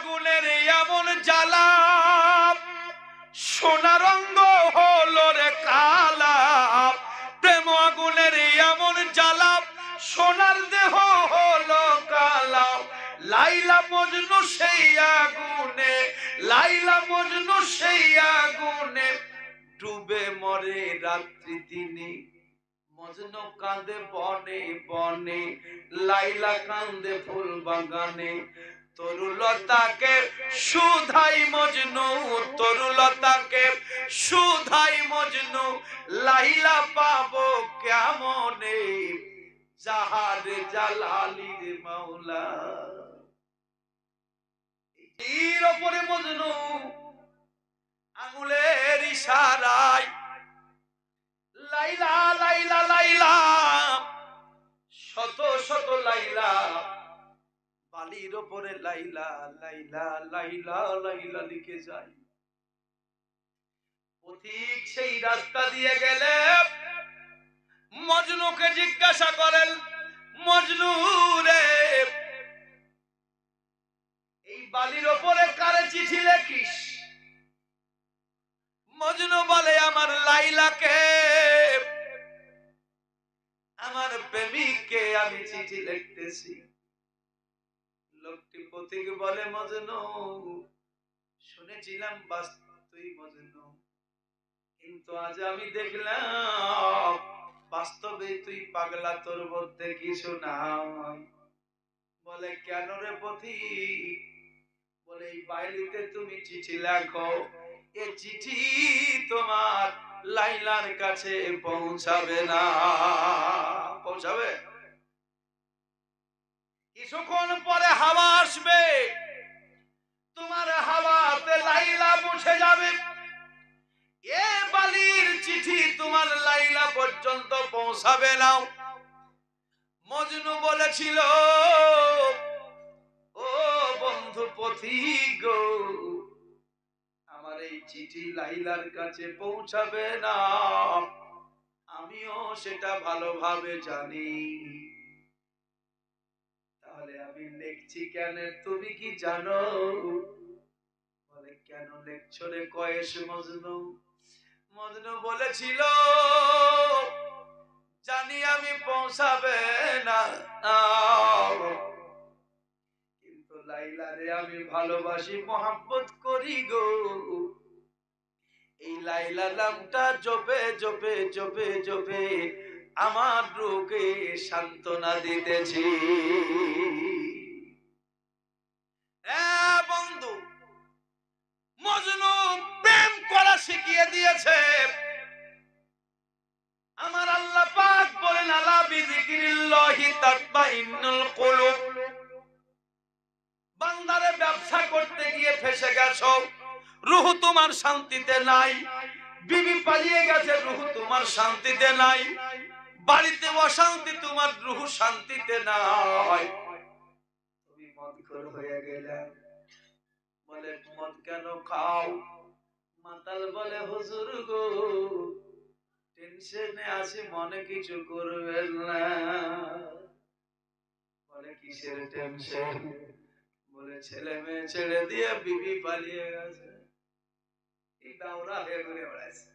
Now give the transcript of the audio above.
আগুনের এমন জ্বালা, সোনা রঙ্গ হলো রে কালা। প্রেম আগুনের এমন জ্বালা, সোনার দেহ হলো কালা। লাইলা মজনু সেই আগুনে, লাইলা মজনু সেই আগুনে। ডুবে মরে রাত্রি দিনে, মজনু কাঁদে বনে বনে, লাইলা কান্দে ফুল বাগানে। তরুলতাকে সুধাই মজনু, তরুলতাকে সুধাই মজনু, লাইলা পাবো কেমনে? যাহার জালালির মাওলা। এর ওপরে মজনু, আঙুলের ইশারায় বালির ওপরে লাইলা লাইলা লাইলা লাইলা লিখে যায় পথিক সেই রাস্তা দিয়ে গেলে মজনুকে জিজ্ঞাসা করেন মজনু রে এই বালির ওপরে কারে চিঠি লেখিস? মজনু বলে, আমার লাইলাকে, আমার প্রেমিককে আমি চিঠি লিখতেছি। লোকটি বলে, মজনু, শুনেছিলাম মজনু। কিন্তু আজ আমি দেখলাম বাস্তবে তুই পাগলা, তোর মধ্যে কিছু নাই। বলে, কেন রে পথিক? বলে, এই বাইলিতে তুমি চিঠি লেখো। এ চিঠি তোমার লাইলার কাছে পৌঁছাবে না। পৌঁছাবে? কিছুক্ষণ পরে হাওয়া আসবে। তোমার হাওয়াতে লাইলা মুছে যাবে। এ বালির চিঠি তোমার লাইলা পর্যন্ত পৌঁছাবে না। মজনু বলেছিল, ও বন্ধু পথিক আমার এই চিঠি লাইলার কাছে পৌঁছাবে না। আমিও সেটা ভালোভাবে জানি। তাহলে আমি লিখছি কেন? তুমি কি জানো? বলে, কেন লিখছো রে কয়েস মজনু? মজনু বলেছিল, জানি আমি পৌঁছাবে না। কিন্তু লাইলারে আমি ভালোবাসি মোহাম্মত করি গো। এই লাইলা নামটা জপে জপে জপে জপে আমার রোগে সান্ত্বনা দিতেছি। বন্ধু, মজনু প্রেম করা শিখিয়ে দিয়েছে। আমার আল্লাহ পাক বান্দারে ব্যবসা করতে গিয়ে ফেসে গেছো। রুহ তোমার শান্তিতে নাই। বিবি পালিয়ে গেছে, রুহ তোমার শান্তিতে নাই। বাড়িতে অশান্তি, তোমার রুহ শান্তিতে নাই। তুমি মদখোর হয়ে গেলে। বলে, মদ কেন খাও? মাতাল বলে, হুজুর গো টেনশনে আছি, মনে কিছু করবেন না। বলে, কিসের টেনশন বলে, ছেলে মেয়ে ছেড়ে দিয়ে বিবি পালিয়ে গেছে। এই দাওরা হয়ে ঘুরে বেড়াইছে।